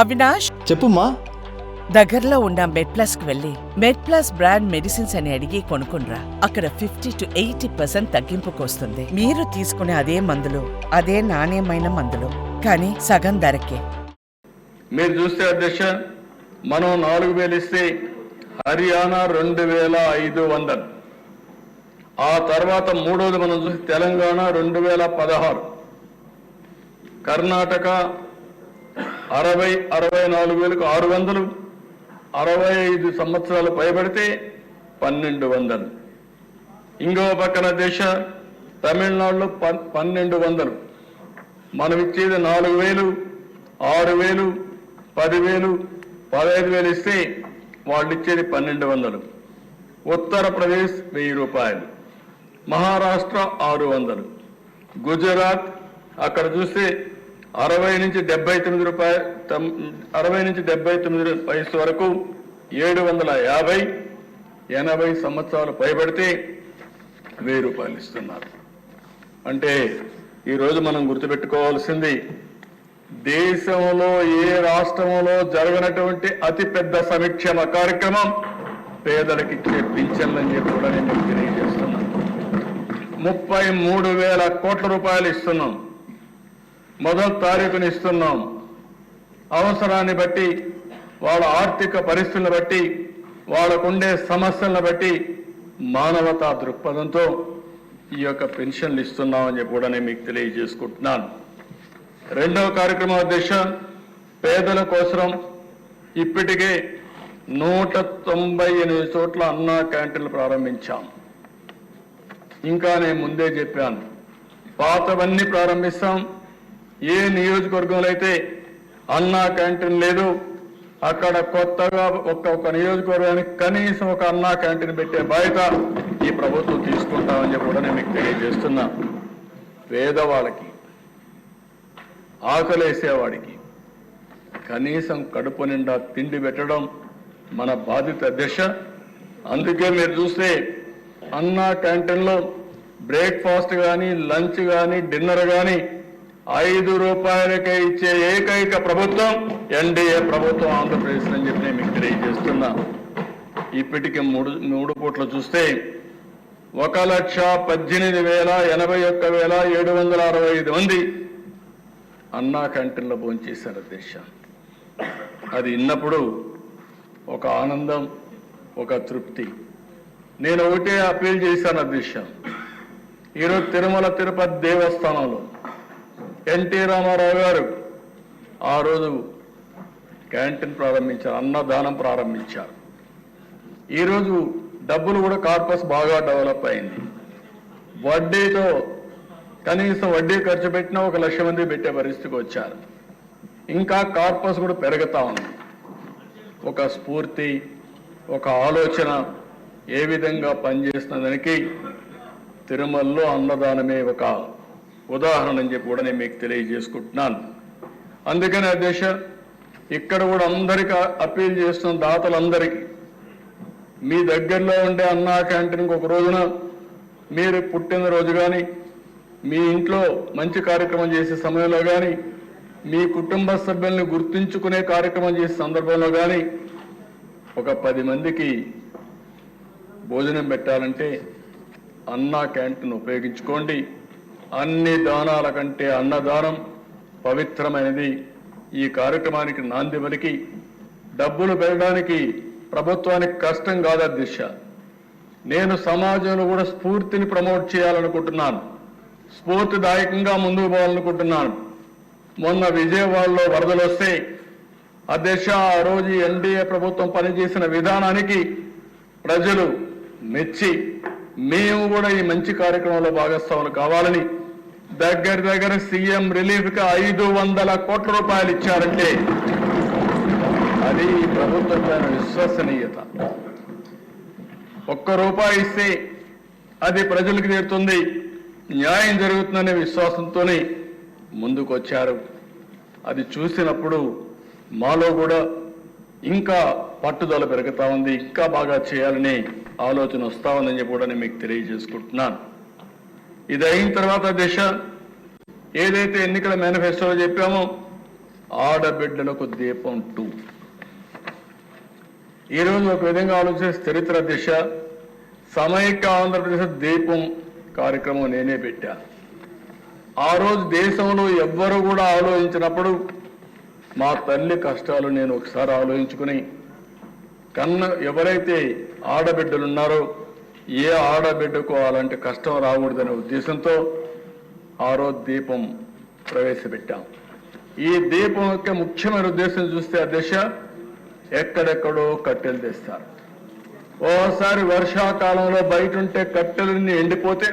అవినాష్? చెప్పుమా దగ్గరలో ఉన్న మెడ్ ప్లస్కు వెళ్ళి మెడ్ ప్లస్ బ్రాండ్ మెడిసిన్స్ అని అడిగి కొనుక్కునరా అక్కడ ఫిఫ్టీ టు ఎయిటీ పర్సెంట్ తగ్గింపుకు వస్తుంది మీరు తీసుకునే అదే మందులు అదే నాణ్యమైన మందులు కానీ సగం ధరకే. మీరు చూస్తే అధ్యక్ష మనం నాలుగు వేలు ఇస్తే హర్యానా రెండు వేల ఐదు వందలు. ఆ తర్వాత మూడోది మనం చూస్తే తెలంగాణ రెండు వేల పదహారు. కర్ణాటక అరవై అరవై నాలుగు వేలకు ఆరు వందలు అరవై ఐదు సంవత్సరాలు పైబడితే పన్నెండు వందలు. ఇంకో పక్కన దేశ తమిళనాడులో పన్నెండు వందలు. మనం ఇచ్చేది నాలుగు వేలు ఆరు వేలు పదివేలు పదహైదు వేలు ఇస్తే వాళ్ళు ఇచ్చేది పన్నెండు వందలు. ఉత్తరప్రదేశ్ వెయ్యి రూపాయలు. మహారాష్ట్ర ఆరు వందలు. గుజరాత్ అక్కడ చూస్తే అరవై నుంచి డెబ్బై తొమ్మిది రూపాయలు అరవై నుంచి డెబ్బై తొమ్మిది వయసు వరకు ఏడు వందల యాభై ఎనభై సంవత్సరాలు పైబడితే వెయ్యి రూపాయలు ఇస్తున్నారు. అంటే ఈరోజు మనం గుర్తుపెట్టుకోవాల్సింది దేశంలో ఏ రాష్ట్రంలో జరగనటువంటి అతిపెద్ద సంక్షేమ కార్యక్రమం పేదలకు ఇచ్చే పింఛన్లని చెప్పి కూడా నేను తెలియజేస్తున్నాను. ముప్పై మూడు వేల కోట్ల రూపాయలు ఇస్తున్నాం. మొదటి తారీఖుని ఇస్తున్నాం. అవసరాన్ని బట్టి వాళ్ళ ఆర్థిక పరిస్థితులను బట్టి వాళ్ళకుండే సమస్యలను బట్టి మానవతా దృక్పథంతో ఈ యొక్క పెన్షన్లు ఇస్తున్నామని చెప్పి కూడా నేను మీకు తెలియజేసుకుంటున్నాను. రెండవ కార్యక్రమం ఉద్దేశం పేదల కోసం ఇప్పటికే నూట తొంభై ఎనిమిది చోట్ల అన్నా క్యాంటీన్లు ప్రారంభించాం. ఇంకా నేను ముందే చెప్పాను. పాతవన్నీ ప్రారంభిస్తాం. ఏ నియోజకవర్గంలో అయితే అన్నా క్యాంటీన్ లేదు అక్కడ కొత్తగా ఒక్కొక్క నియోజకవర్గానికి కనీసం ఒక అన్నా క్యాంటీన్ పెట్టే బాధ్యత ఈ ప్రభుత్వం తీసుకుంటామని చెప్పి కూడా నేను మీకు తెలియజేస్తున్నా. పేదవాళ్ళకి ఆకలేసేవాడికి కనీసం కడుపు నిండా తిండి పెట్టడం మన బాధ్యత దిశ. అందుకే మీరు చూస్తే అన్నా క్యాంటీన్లో బ్రేక్ఫాస్ట్ కానీ లంచ్ కానీ డిన్నర్ కానీ ఐదు రూపాయలకే ఇచ్చే ఏకైక ప్రభుత్వం ఎన్డీఏ ప్రభుత్వం ఆంధ్రప్రదేశ్ అని చెప్పి నేను మీకు తెలియజేస్తున్నా. ఇప్పటికి మూడు మూడు పూట్లు చూస్తే ఒక లక్ష పద్దెనిమిది వేల ఎనభై ఒక్క వేల ఏడు వందల అరవై ఐదు మంది అన్నా క్యాంటీన్లో భోంచేశారు అధ్యక్ష అది విన్నప్పుడు ఒక ఆనందం ఒక తృప్తి. నేను ఒకటే అప్పీల్ చేశాను అధ్యక్ష ఈరోజు తిరుమల తిరుపతి దేవస్థానంలో ఎన్టీ రామారావు గారు ఆ రోజు క్యాంటీన్ ప్రారంభించారు అన్నదానం ప్రారంభించారు. ఈరోజు డబ్బులు కూడా కార్పస్ బాగా డెవలప్ అయింది. వడ్డీతో కనీసం వడ్డీ ఖర్చు పెట్టినా ఒక లక్ష మంది పెట్టే పరిస్థితికి వచ్చారు. ఇంకా కార్పస్ కూడా పెరుగుతా ఉంది. ఒక స్ఫూర్తి ఒక ఆలోచన ఏ విధంగా పనిచేస్తున్నదానికి తిరుమలలో అన్నదానమే ఒక ఉదాహరణ అని చెప్పి కూడా నేను మీకు తెలియజేసుకుంటున్నాను. అందుకని అధ్యక్ష ఇక్కడ కూడా అందరికీ అప్పీల్ చేస్తున్న దాతలందరికీ మీ దగ్గరలో ఉండే అన్నా క్యాంటీన్కి ఒక రోజున మీరు పుట్టినరోజు కానీ మీ ఇంట్లో మంచి కార్యక్రమం చేసే సమయంలో కానీ మీ కుటుంబ సభ్యుల్ని గుర్తుంచుకునే కార్యక్రమం చేసే సందర్భంలో కానీ ఒక పది మందికి భోజనం పెట్టాలంటే అన్నా క్యాంటీన్ ఉపయోగించుకోండి. అన్ని దానాల కంటే అన్నదానం పవిత్రమైనది. ఈ కార్యక్రమానికి నాంది పలికి డబ్బులు పెరగడానికి ప్రభుత్వానికి కష్టం కాదు దిశ. నేను సమాజంలో కూడా స్ఫూర్తిని ప్రమోట్ చేయాలనుకుంటున్నాను. స్ఫూర్తిదాయకంగా ముందుకు పోవాలనుకుంటున్నాను. మొన్న విజయవాడలో వరదలు వస్తే అధ్యక్ష ఆ రోజు ఎన్డీఏ ప్రభుత్వం పనిచేసిన విధానానికి ప్రజలు మెచ్చి మేము కూడా ఈ మంచి కార్యక్రమంలో భాగస్వాములు కావాలని దగ్గర దగ్గర సీఎం రిలీఫ్కి ఐదు వందల కోట్ల రూపాయలు ఇచ్చారంటే అది ఈ ప్రభుత్వం విశ్వసనీయత. ఒక్క రూపాయి ఇస్తే అది ప్రజలకు తీరుతుంది. న్యాయం జరుగుతుందనే విశ్వాసంతోనే ముందుకు వచ్చారు అది చూసినప్పుడు మాలో కూడా ఇంకా పట్టుదల పెరుగుతా ఉంది ఇంకా బాగా చేయాలని ఆలోచన వస్తా ఉందని చెప్పి కూడా నేను మీకు తెలియజేసుకుంటున్నాను. ఇది అయిన తర్వాత దిశ ఏదైతే ఎన్నికల మేనిఫెస్టోలో చెప్పామో ఆడబిడ్డలకు దీపం టూ. ఈరోజు ఒక విధంగా ఆలోచిస్తే చరిత్ర దిశ సమైక్య ఆంధ్రప్రదేశ్ దీపం కార్యక్రమం నేనే పెట్టా. ఆ రోజు దేశంలో ఎవ్వరు కూడా ఆలోచించినప్పుడు మా తల్లి కష్టాలు నేను ఒకసారి ఆలోచించుకుని కన్న ఎవరైతే ఆడబిడ్డలు ఉన్నారో ఏ ఆడబిడ్డకు అలాంటి కష్టం రాకూడదనే ఉద్దేశంతో ఆ రోజు దీపం ప్రవేశపెట్టాం. ఈ దీపం యొక్క ముఖ్యమైన ఉద్దేశం చూస్తే ఆ దిశ ఎక్కడెక్కడో కట్టెలు తెస్తారు. ఓసారి వర్షాకాలంలో బయట ఉంటే కట్టెలన్నీ ఎండిపోతే